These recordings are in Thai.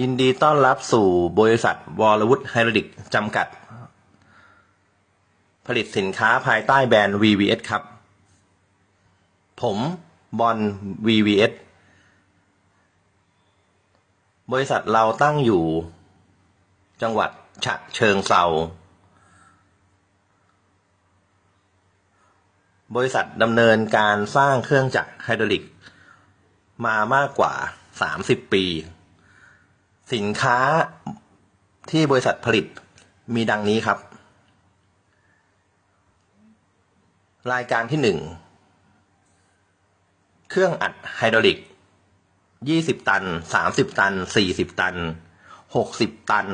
ยินดีต้อนรับสู่บริษัทวอลวุฒไฮดรอลิกจำกัด ผลิตสินค้าภายใต้แบรนด์ VVS ครับ ผมบอล VVS บริษัทเราตั้งอยู่ จังหวัดฉะเชิงเซาบริษัทดำเนินการสร้างเครื่องจักรไฮดรอลิก มามากกว่า 30 ปี สินค้าที่บริษัทผลิตมีดังนี้ครับ รายการที่หนึ่งเครื่องอัดไฮดรอลิก20ตัน30ตัน40ตัน60ตัน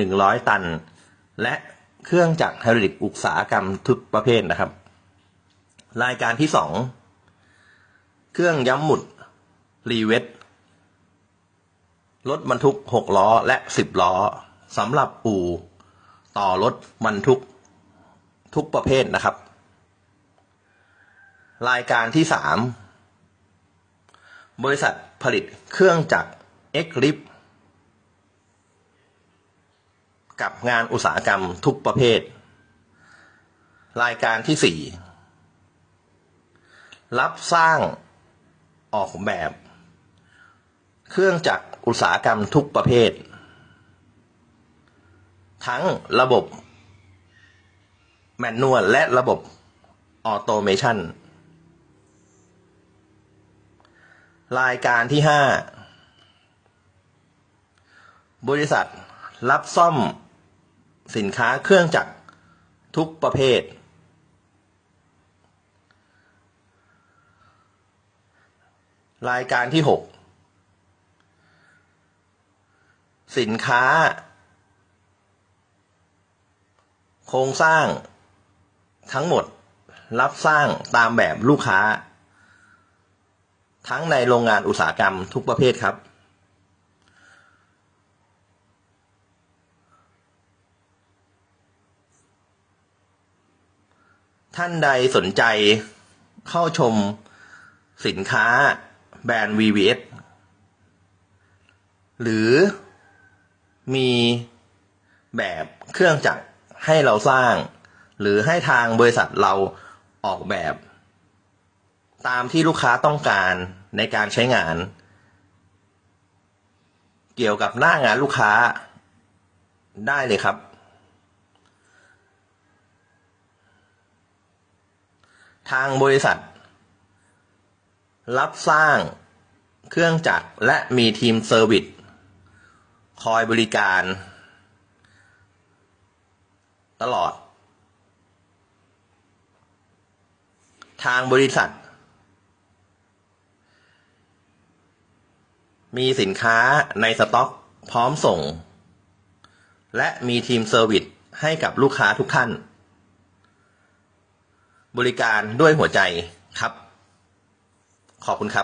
100ตัน และเครื่องจักรไฮดรอลิกอุตสาหกรรมทุกประเภทนะครับ รายการที่สองเครื่องย้ำหมุดรีเวท รถบรรทุกหกล้อและสิบล้อสำหรับอู่ต่อรถบรรทุกทุกประเภทนะครับ รายการที่สามบริษัทผลิตเครื่องจักรเอ็กลิฟกับงานอุตสาหกรรมทุกประเภท รายการที่สี่รับสร้างออกแบบ เครื่องจักร อุตสาหกรรมทุกประเภท ทั้งระบบแมนนวลและระบบออโตเมชันรายการที่ 5 บริษัทรับซ่อมสินค้าเครื่องจักรทุกประเภท รายการที่ 6 สินค้า โครงสร้างทั้งหมดรับสร้างตามแบบลูกค้า ทั้งในโรงงานอุตสาหกรรมทุกประเภทครับ ท่านใดสนใจเข้าชมสินค้าแบรนด์ VVS หรือ มีแบบเครื่องจักรให้เราสร้าง หรือให้ทางบริษัทเราออกแบบ ตามที่ลูกค้าต้องการในการใช้งาน เกี่ยวกับหน้างานลูกค้าได้เลยครับ ทางบริษัท รับสร้างเครื่องจักรและมีทีมเซอร์วิส คอยบริการ ตลอด ทางบริษัท มีสินค้าในสต็อกพร้อมส่ง และมีทีมเซอร์วิสให้กับลูกค้าทุกท่าน บริการด้วยหัวใจครับ ขอบคุณครับ